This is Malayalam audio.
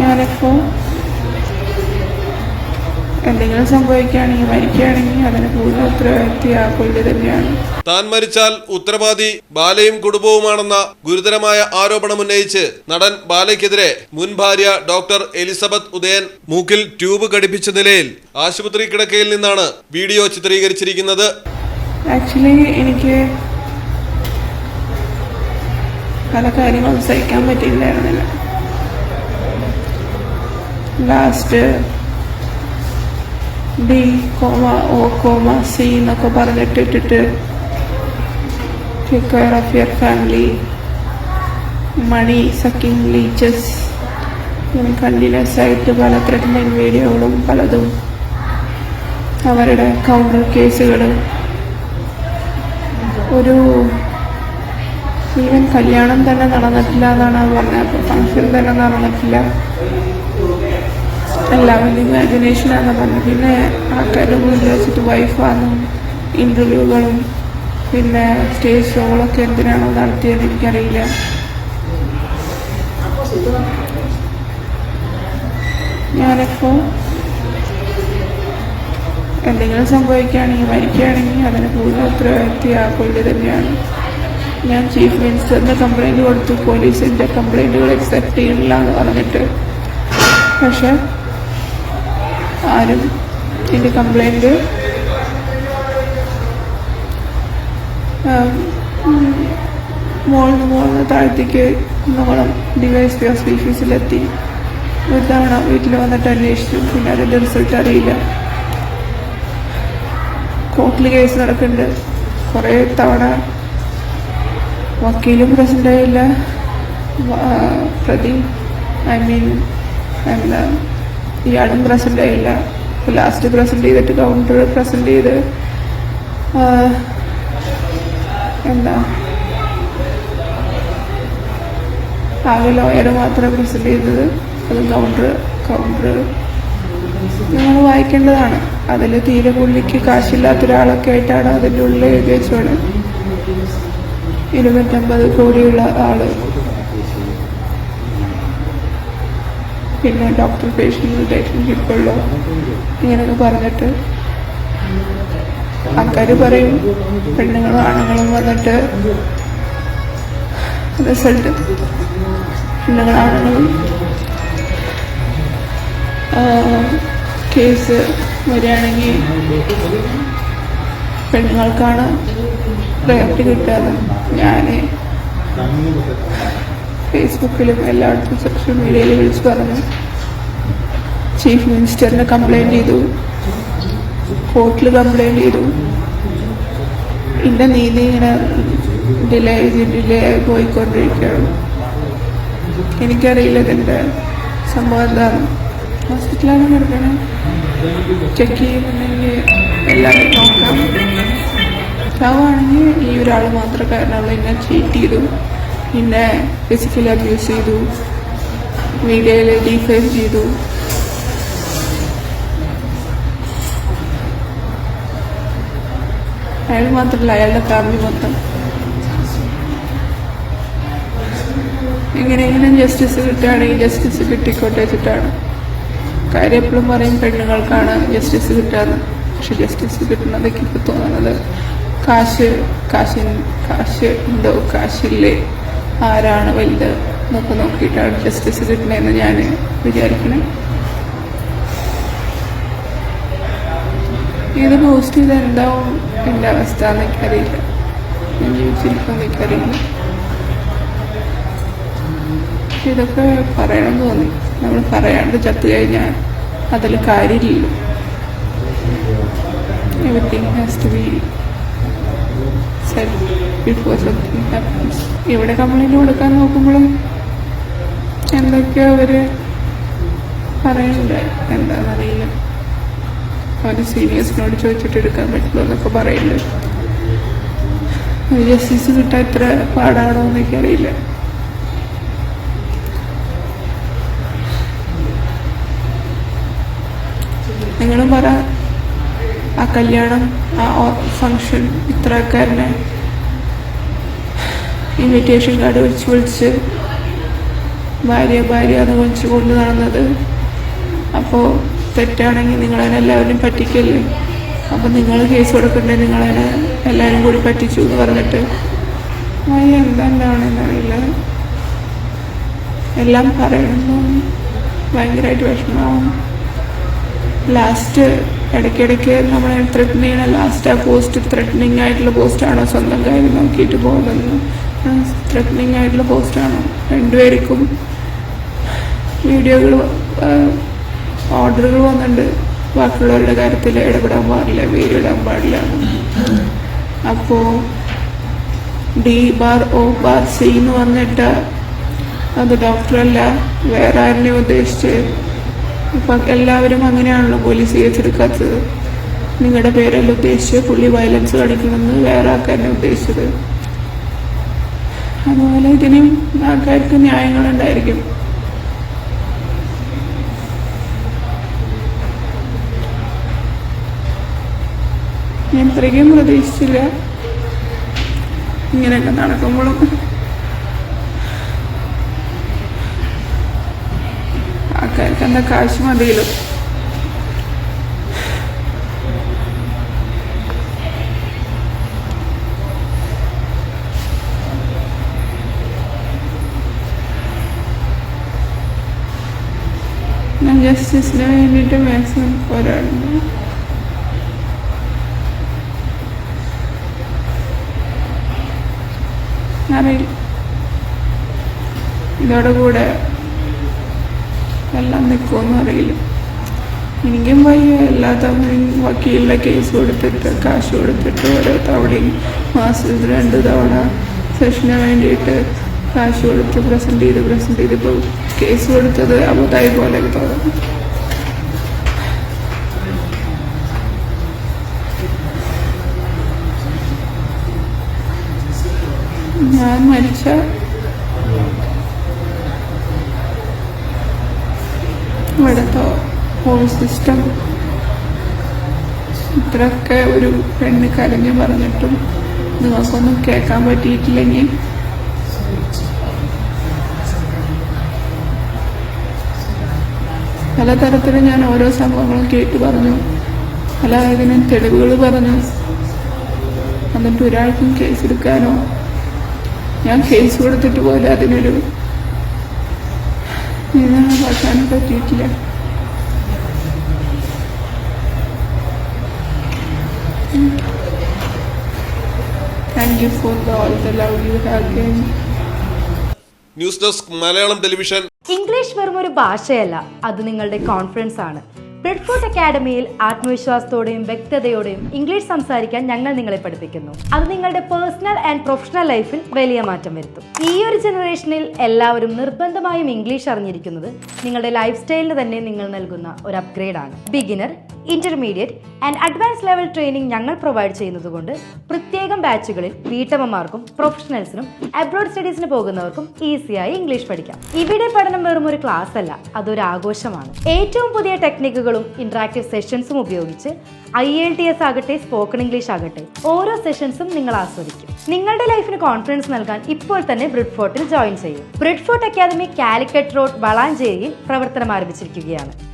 ഞാനിപ്പോൾ എന്തെങ്കിലും സംഭവിക്കുകയാണെങ്കിൽ മരിക്കുകയാണെങ്കിൽ അതിന് പൂർണ ഉത്തരവാദിത്വ ആ പുള്ളി തന്നെയാണ്. താൻ മരിച്ചാൽ ഉത്തരവാദി ബാലയും കുടുംബവുമാണെന്ന ഗുരുതരമായ ആരോപണം ഉന്നയിച്ച് നടൻ ബാലയ്ക്കെതിരെ മുൻ ഭാര്യ ഡോക്ടർ എലിസബത്ത് ഉദയൻ മൂക്കിൽ ട്യൂബ് ഘടിപ്പിച്ച നിലയിൽ ആശുപത്രി കിടക്കയിൽ നിന്നാണ് വീഡിയോ ചിത്രീകരിച്ചിരിക്കുന്നത്. ആക്ച്വലി എനിക്ക് പല കാര്യങ്ങളും സഹിക്കാൻ പറ്റിയില്ലായിരുന്നില്ല. Last D comma O comma C എന്നൊക്കെ പറഞ്ഞിട്ട് ഇട്ടിട്ട് take care of your family money sucking leeches ഇങ്ങനെ കണ്ടിന്യൂസ് ആയിട്ട് പല ത്രെറ്റനിങ് വീഡിയോകളും പലതും അവരുടെ കൗണ്ടർ കേസുകൾ ഒരു ഈവൻ കല്യാണം തന്നെ നടന്നിട്ടില്ല എന്നാണ് പറഞ്ഞത്. ഫംഗ്ഷൻ തന്നെ നടന്നിട്ടില്ല. എല്ലാവരും ഇമാജിനേഷനാണെന്ന് പറഞ്ഞു. പിന്നെ ആൾക്കാരുടെ മുന്നിൽ വെച്ചിട്ട് വൈഫാണെന്നും ഇന്റർവ്യൂകളും പിന്നെ സ്റ്റേജ് ഷോകളൊക്കെ എന്തിനാണോ നടത്തിയത് എനിക്കറിയില്ല. ഞാനിപ്പോൾ എന്തെങ്കിലും സംഭവിക്കുകയാണെങ്കിൽ മരിക്കുകയാണെങ്കിൽ അതിന് പൂർണ ഉത്തരവാദിത്വ ആ പുള്ളി തന്നെയാണ്. ഞാൻ ചീഫ് മിനിസ്റ്ററിന്റെ കംപ്ലൈന്റ് കൊടുത്തു പോലീസിന്റെ കംപ്ലൈന്റുകൾ അക്സെപ്റ്റ് ചെയ്യണില്ല എന്ന് പറഞ്ഞിട്ട്. പക്ഷെ ആരും എന്റെ കംപ്ലൈന്റ് മോളിന് മോളിന് താഴത്തേക്ക് കുന്നകുളം ഡിവൈസ് പി ഓഫീസിലെത്തി ഒരു തവണ വീട്ടിൽ വന്നിട്ട് അന്വേഷിച്ചു. പിന്നെ അതിന്റെ റിസൾട്ട് അറിയില്ല. കോർട്ടിൽ കേസ് നടക്കുന്നുണ്ട്. കുറേ തവണ വക്കീലും പ്രസന്റ് പ്രതി ഐ മീൻ എന്താ ഇയാളും പ്രസന്റ് ആയില്ല. ലാസ്റ്റ് പ്രസന്റ് ചെയ്തിട്ട് കൗണ്ടർ പ്രസന്റ് ചെയ്ത് എന്താ? ആകെ ലോയർ മാത്രമേ പ്രസന്റ് ചെയ്തത്. അത് കൗണ്ടർ കൗണ്ടർ നിങ്ങൾ വായിക്കേണ്ടതാണ്. അതിൽ തീരെ പുള്ളിക്ക് കാശില്ലാത്ത ഒരാളൊക്കെ ആയിട്ടാണ് അതിന്റെ ഉള്ളിൽ എഴുതി വെച്ചോട് ഇരുന്നൂറ്റമ്പത് കോടിയുള്ള ആൾ. പിന്നെ ഡോക്ടർ പേഷ്യന്റ് റിലേഷൻഷിപ്പ് ഉള്ളു ഇങ്ങനെയൊക്കെ പറഞ്ഞിട്ട് ആൾക്കാർ പറയും പെണ്ണുങ്ങളും ആണുങ്ങളും വന്നിട്ട് റിസൾട്ട് പെണ്ണുങ്ങളും കേസ് വരികയാണെങ്കിൽ പെണ്ണുങ്ങൾക്കാണ് പ്രയോറിറ്റി കിട്ടാതെ ഞാൻ ഫേസ്ബുക്കിലും എല്ലായിടത്തും സോഷ്യൽ മീഡിയയിൽ വിളിച്ച് പറഞ്ഞു ചീഫ് മിനിസ്റ്ററിനെ കംപ്ലൈന്റ് ചെയ്തു. കോർട്ടിൽ കംപ്ലൈന്റ് ചെയ്തു. ഇന്ന നീതി ഇങ്ങനെ ഡിലേ ചെയ്ത് ഡിലേ ആയി പോയിക്കൊണ്ടിരിക്കുകയാണ്. എനിക്കറിയില്ല ഇതിന്റെ സംഭവം എന്താണ്. ഹോസ്പിറ്റലാണ് കിടക്കണം. ചെക്ക് ചെയ്യുന്നുണ്ടെങ്കിൽ എല്ലാവരും നോക്കാം. ചാവാണെങ്കിൽ ഈ ഒരാൾ മാത്രം കാരണമുള്ള എന്നെ ചീറ്റ് ചെയ്തു. പിന്നെ ഫിസിക്കലി അബ്യൂസ് ചെയ്തു. മീഡിയയിൽ ഡീഫേസ് ചെയ്തു. അയാൾ മാത്രമല്ല അയാളുടെ ഫാമിലി മൊത്തം. എങ്ങനെയെങ്കിലും ജസ്റ്റിസ് കിട്ടുകയാണെങ്കിൽ ജസ്റ്റിസ് കിട്ടിക്കോട്ടെ വെച്ചിട്ടാണ്. കാര്യം എപ്പോഴും പറയും പെണ്ണുങ്ങൾക്കാണ് ജസ്റ്റിസ് കിട്ടാന്ന് പക്ഷെ ജസ്റ്റിസ് കിട്ടുന്നതൊക്കെ ഇപ്പോൾ തോന്നുന്നത് കാശ് കാശ് കാശ് ഉണ്ടോ? കാശില്ലേ? ആരാണ് വലുത് എന്നൊക്കെ നോക്കിയിട്ടാണ് ജസ്റ്റിസ് കിട്ടണതെന്ന് ഞാൻ വിചാരിക്കണേ. ഇത് പോസ്റ്റ് ചെയ്ത് എന്താവും എന്റെ അവസ്ഥ എനിക്കറിയില്ല ഞാൻ ജീവിച്ചിരിക്കുമെന്ന് എനിക്കറിയില്ല ഇതൊക്കെ പറയണം തോന്നി. നമ്മൾ പറയാണ്ട് ചത്തു കഴിഞ്ഞാൽ അതിൽ കാര്യമില്ലല്ലോ. എവറിങ് ഹാസ് ടു ബി ഇവിടെ കംപ്ലൈന്റ് കൊടുക്കാൻ നോക്കുമ്പോഴും എന്തൊക്കെയോ അവർ പറയുന്നുണ്ട്. എന്താണെന്നറിയില്ല അവന്റെ സീനിയേഴ്സിനോട് ചോദിച്ചിട്ട് എടുക്കാൻ പറ്റുമോ എന്നൊക്കെ പറയുന്നുണ്ട്. ജസ്റ്റിസ് കിട്ടാൻ എത്ര പാടാണോ എന്നൊക്കെ അറിയില്ല. നിങ്ങളും പറ ആ കല്യാണം ആ ഫങ്ഷൻ ഇത്ര ആൾക്കാരനെ ഇൻവിറ്റേഷൻ കാർഡ് വെച്ച് വിളിച്ച് ഭാര്യ ഭാര്യ എന്ന് വിളിച്ച് കൊണ്ട് നടന്നത്. അപ്പോൾ തെറ്റാണെങ്കിൽ നിങ്ങളതിനെ എല്ലാവരും പറ്റിക്കല്ലേ? അപ്പം നിങ്ങൾ കേസ് കൊടുക്കണ്ടേ? നിങ്ങളതിനെ എല്ലാവരും കൂടി പറ്റിച്ചു എന്ന് പറഞ്ഞിട്ട്. അയ്യ എന്താണെന്നറിയില്ല എല്ലാം പറയുന്നു. ഭയങ്കരമായിട്ട് വിഷമമാവും ലാസ്റ്റ് ഇടയ്ക്കിടയ്ക്ക് നമ്മളെ ത്രെട്ടനിങ്ങനെ ലാസ്റ്റ് ആ പോസ്റ്റ് ത്രെറ്റനിങ് ആയിട്ടുള്ള പോസ്റ്റാണോ സ്വന്തം കാര്യം നോക്കിയിട്ട് പോകുന്നത്? ത്രെറ്റനിങ് ആയിട്ടുള്ള പോസ്റ്റാണ് രണ്ടുപേർക്കും വീഡിയോകൾ ഓർഡറുകൾ വന്നിട്ടുണ്ട്. ബാക്കിയുള്ളവരുടെ കാര്യത്തിൽ ഇടപെടാൻ പാടില്ല വീഡിയോ ഇടാൻ പാടില്ല. അപ്പോൾ D bar O bar C എന്ന് പറഞ്ഞിട്ട് അത് ഡോക്ടറല്ല വേറെ ആരെയും ഉദ്ദേശിച്ച്? ഇപ്പം എല്ലാവരും അങ്ങനെയാണല്ലോ പോലീസ് കേസെടുക്കാത്തത് നിങ്ങളുടെ പേരല്ല ഉദ്ദേശിച്ച് പുള്ളി വയലൻസ് കാണിക്കണമെന്ന് വേറെ ആൾക്കാരെ ഉദ്ദേശിച്ചത്. അതുപോലെ ഇതിനും ആൾക്കാർക്ക് ന്യായങ്ങളുണ്ടായിരിക്കും. ഞാൻ ഇത്രയ്ക്കും പ്രതീക്ഷിച്ചില്ല. ഇങ്ങനെയൊക്കെ നടക്കുമ്പോഴും. ആൾക്കാർക്ക് എന്താ കാശ് മതിയല്ലോ ഞാൻ ജസ്റ്റിസിന് വേണ്ടിയിട്ട് മാക്സിമം പോരാടുന്നു. അറിയില്ല. ഇതോടുകൂടെ എല്ലാം നിൽക്കുമെന്ന് അറിയില്ല. എനിക്കും വയ്യ. എല്ലാ തവണയും വക്കീലിന്റെ കേസ് കൊടുത്തിട്ട് കാശ് കൊടുത്തിട്ട് ഓരോ തവണയും മാസത്തിൽ രണ്ട് തവണ സെഷന് വേണ്ടിയിട്ട് കാശ് കൊടുത്ത് പ്രസന്റ് ചെയ്ത് പ്രസന്റ് ചെയ്ത് ഇപ്പോൾ കേസ് കൊടുത്തത് അബുദായി പോലെ തോന്നുന്നു ഞാൻ മരിച്ച ഇവിടുത്തെ ഹോൾ സിസ്റ്റം ഇത്രയൊക്കെ ഒരു പെണ്ണ് കരഞ്ഞു പറഞ്ഞിട്ടും നിങ്ങൾക്കൊന്നും കേൾക്കാൻ പറ്റിയിട്ടില്ലെങ്കിൽ പലതരത്തിൽ ഞാൻ ഓരോ സംഭവങ്ങളും കേട്ട് പറഞ്ഞു. പല ഇതിനും തെളിവുകൾ പറഞ്ഞു. എന്നിട്ട് ഒരാൾക്കും കേസ് എടുക്കാനോ? ഞാൻ കേസ് കൊടുത്തിട്ട് പോലെ അതിനൊരു നിയമനം നോക്കാനും പറ്റിയിട്ടില്ല for the love you have news desk Malayalam television. English വെറും ഒരു ഭാഷയല്ല അത് നിങ്ങളുടെ കോൺഫിഡൻസ് ആണ്. ബ്രെഡ്ഫോർട്ട് അക്കാഡമിയിൽ ആത്മവിശ്വാസത്തോടെയും വ്യക്തതയോടെയും ഇംഗ്ലീഷ് സംസാരിക്കാൻ ഞങ്ങൾ നിങ്ങളെ പഠിപ്പിക്കുന്നു. അത് നിങ്ങളുടെ പേഴ്സണൽ ആൻഡ് പ്രൊഫഷണൽ ലൈഫിൽ വലിയ മാറ്റം വരുത്തും. ഈ ഒരു ജനറേഷനിൽ എല്ലാവരും നിർബന്ധമായും ഇംഗ്ലീഷ് അറിഞ്ഞിരിക്കുന്നത് നിങ്ങളുടെ ലൈഫ് സ്റ്റൈലിന് തന്നെ നിങ്ങൾ നൽകുന്ന ഒരു അപ്ഗ്രേഡാണ് beginner intermediate and advance level training ഞങ്ങൾ പ്രൊവൈഡ് ചെയ്യുന്നതുകൊണ്ട് പ്രത്യേകം ബാച്ചുകളിൽ വീട്ടമ്മമാർക്കും പ്രൊഫഷണൽസിനും അബ്രോഡ് സ്റ്റഡീസിന് പോകുന്നവർക്കും ഈസിയായി ഇംഗ്ലീഷ് പഠിക്കാം. ഇവിടെ പഠനം വെറും ഒരു ക്ലാസ് അല്ല അതൊരു ആഘോഷമാണ്. ഏറ്റവും പുതിയ ടെക്നിക്കുകളും ഇന്ററാക്റ്റീവ് സെഷൻസും ഉപയോഗിച്ച് ഐ എൽ ടി എസ് ആകട്ടെ സ്പോക്കൺ ഇംഗ്ലീഷ് ആകട്ടെ ഓരോ സെഷൻസും നിങ്ങൾ ആസ്വദിക്കും. നിങ്ങളുടെ ലൈഫിന് കോൺഫിഡൻസ് നൽകാൻ ഇപ്പോൾ തന്നെ ബ്രിഡ്ഫോർട്ടിൽ ജോയിൻ ചെയ്യും. ബ്രിഡ്ഫോർട്ട് അക്കാദമി കാലിക്കറ്റ് റോഡ് വളാഞ്ചേരിയിൽ പ്രവർത്തനം ആരംഭിച്ചിരിക്കുകയാണ്.